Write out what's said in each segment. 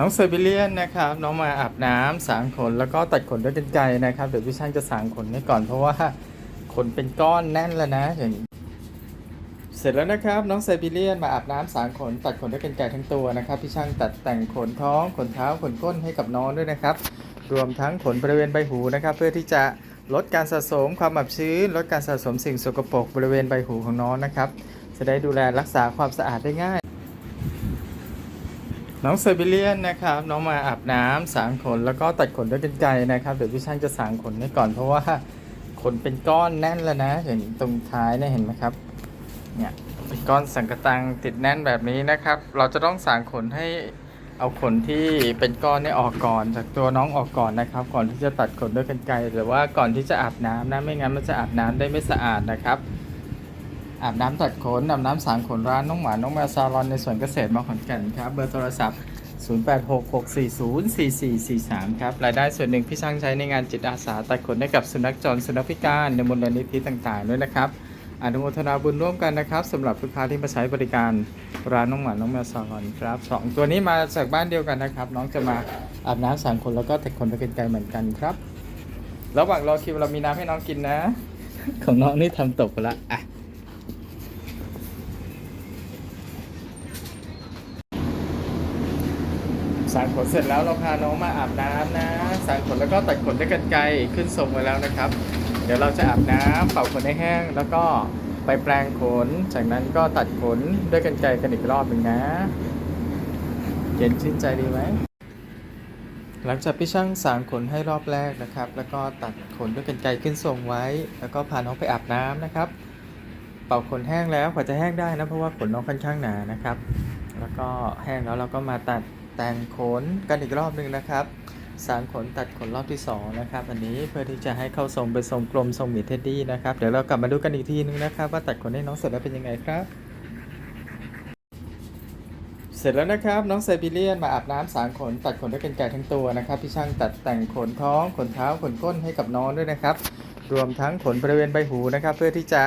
น้องเซบิเลียนนะครับ น้องมาอาบน้ำสางขนแล้วก็ตัดขนด้วยกรรไกรนะครับ เดี๋ยวพี่ช่างจะสางขนให้ก่อนเพราะว่าขนเป็นก้อนแน่นแล้วนะอย่างนี้เสร็จแล้วนะครับ น้องไซบีเรียนมาอาบน้ำสางขน ตัดขนด้วยกรรไกรทั้งตัวนะครับพี่ช่างตัดแต่งขนท้องขนเท้าขนก้นให้กับน้องด้วยนะครับ รวมทั้งขนบริเวณใบหูนะครับ เพื่อที่จะลดการสะสมความอับชื้น ลดการสะสมสิ่งสกปรกบริเวณใบหูของน้องนะครับ จะได้ดูแลรักษาความสะอาดได้ง่าย น้องเซบิเลียนนะครับ น้องมาอาบน้ำสางขนแล้วก็ตัดขนด้วยกรรไกรนะครับ เดี๋ยวพี่ช่างจะสางขนให้ก่อนเพราะว่าขนเป็นก้อนแน่นแล้วนะ อย่างตรงท้ายเนี่ยเห็นไหมครับเนี่ยเป็นก้อนสังกะตังติดแน่นแบบนี้นะครับ เราจะต้องสางขนให้เอาขนที่เป็นก้อนเนี่ยออกก่อน จากตัวน้องออกก่อนนะครับ ก่อนที่จะตัดขนด้วยกรรไกรหรือว่าก่อนที่จะอาบน้ำนะไม่งั้นมันจะอาบน้ำได้ไม่สะอาดนะครับ อาบน้ำตัดขนอาบน้ำสางขนร้านน้องหมา น้องแมวซาลอนในสวนเกษตรมาขอนแก่นครับ เบอร์โทรศัพท์ 0866404443 ครับ รายได้ส่วนหนึ่งพี่ช่างใช้ในงานจิตอาสาตัดขนให้กับสุนัขจรสุนัขพิการในมูลนิธิต่างๆด้วยนะครับอนุโมทนาบุญร่วมกันนะครับสำหรับลูกค้าที่มาใช้บริการร้านน้องหมาน้องแมวซาลอนครับสองตัวนี้มาจากบ้านเดียวกันนะครับ น้องจะมาอาบน้ำสางขนแล้วก็ตัดขนด้วยกันไกลเหมือนกันครับ ระหว่างรอคิวเรามีน้ำให้น้องกินนะ ของน้องนี่ทำตกไปละอะางขนเสร็จแล้วเราพาน้องมาอาบน้ำนะ สางขนแล้วก็ตัดขนด้วยกันไกรขึ้นทรงไว้แล้วนะครับ เดี๋ยวเราจะอาบน้ำเป่าขนให้แห้ง แล้วก็ไปแปรงขน จากนั้นก็ตัดขนด้วยกันไกรกันอีกรอบหนึ่งนะ เย็นชื่นใจดีไหมหลังจากพี่ช่างสางขนให้รอบแรกนะครับ แล้วก็ตัดขนด้วยกันไกรขึ้นทรงไว้ แล้วก็พาน้องไปอาบน้ำนะครับ เป่าขนแห้งแล้วกว่าจะแห้งได้นะเพราะว่าขนน้องค่อนข้างหนานะครับ แล้วก็แห้งแล้วเราก็มาตัด แต่งขนกันอีกรอบหนึ่งนะครับ สางขนตัดขนรอบที่สองนะครับ อันนี้เพื่อที่จะให้เข้าทรงเป็นทรงกลมทรงหมีเท็ดดี้นะครับ เดี๋ยวเรากลับมาดูกันอีกทีนึงนะครับ ว่าตัดขนให้น้องเสร็จแล้วเป็นยังไงครับ เสร็จแล้วนะครับน้องไซบีเรียนมาอาบน้ำสางขนตัดขนด้วยกรรไกรทั้งตัวนะครับพี่ช่างตัดแต่งขนท้องขนเท้าขนก้นให้กับน้องด้วยนะครับ รวมทั้งขนบริเวณใบหูนะครับ เพื่อที่จะ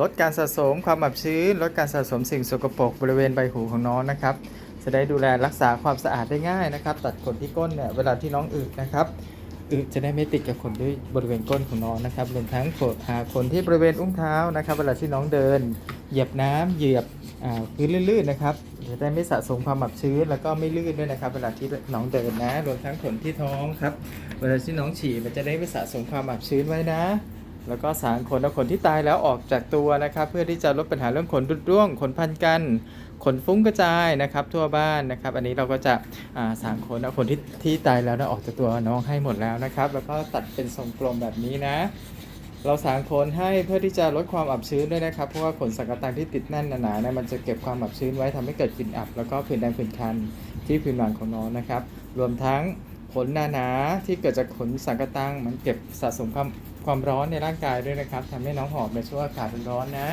ลดการสะสมความอับชื้น ลดการสะสมสิ่งสกปรกบริเวณใบหูของน้องนะครับ จะได้ดูแลรักษาความสะอาดได้ง่ายนะครับ ตัดขนที่ก้นเนี่ยเวลาที่น้องอึนะครับอึจะได้ไม่ติดกับขนด้วยบริเวณก้นของน้องนะครับรวมทั้งขนหาขนที่บริเวณอุ้งเท้านะครับ เวลาที่น้องเดิน เหยียบน้ำเหยียบอ่าพื้นลื่นๆนะครับจะได้ไม่สะสมความอับชื้นแล้วก็ไม่ลื่นด้วยนะครับ เวลาที่น้องเดินนะรวมทั้งขนที่ท้องครับ เวลาที่น้องฉี่มันจะได้ไม่สะสมความอับชื้นไว้นะ แล้วก็สางขนเอาขนที่ตายแล้วออกจากตัวนะครับ เพื่อที่จะลดปัญหาเรื่องขนรุดร่วงขนพันกันขนฟุ้งกระจายนะครับ ทั่วบ้านนะครับ อันนี้เราก็จะาสางขนเอาขนที่ที่ตายแล้วนะออกจากตัวน้องให้หมดแล้วนะครับ แล้วก็ตัดเป็นทรงกลมแบบนี้นะ เราสางขนให้เพื่อที่จะลดความอับชื้นด้วยนะครับ เพราะว่าขนสังกะตังที่ติดแน่นหนาๆเนี่ยมันจะเก็บความอับชื้นไว้ทำให้เกิดกลิ่นอับ แล้วก็ผื่นแดงผื่นคันที่ผิวหนังของน้องนะครับ รวมทั้ง ขนหนาๆที่เกิดจากขนสังกะตังมันเก็บสะสมความความร้อนในร่างกายด้วยนะครับทำให้น้องหอบในช่วงอากาศร้อนนะ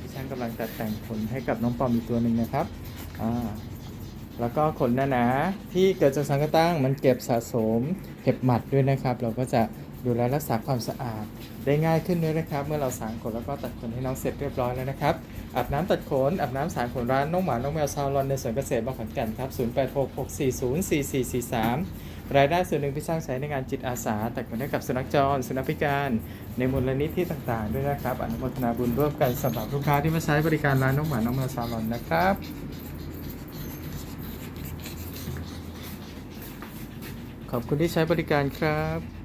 ดิฉันกำลังจัดแต่งขนให้กับน้องปอมอีกตัวหนึ่งนะครับอ่าแล้วก็ขนหนาๆที่เกิดจากสังกะตั้งมันเก็บสะสมเห็บหมัดด้วยนะครับ เราก็จะดูแลรักษาความสะอาดได้ง่ายขึ้นด้วยนะครับ เมื่อเราสางขนแล้วก็ตัดขนให้น้องเสร็จเรียบร้อยแล้วนะครับ อาบน้ำตัดขนอาบน้ำสางขนร้านน้องหมา น้องแมวซาลอนในสวนเกษตรบางขอนแก่นครับ0866404443 รายได้ส่วนหนึ่งที่สร้างใช้ในงานจิตอาสาแตัดขนให้กับสุนัขจร สุนัขพิการ ในมูลนิธิต่างๆ ด้วยนะครับ อนุโมทนาบุญร่วมกันสำหรับลูกค้าที่มาใช้บริการร้านน้องหมา น้องแมวซาลอนนะครับขอบคุณที่ใช้บริการครับ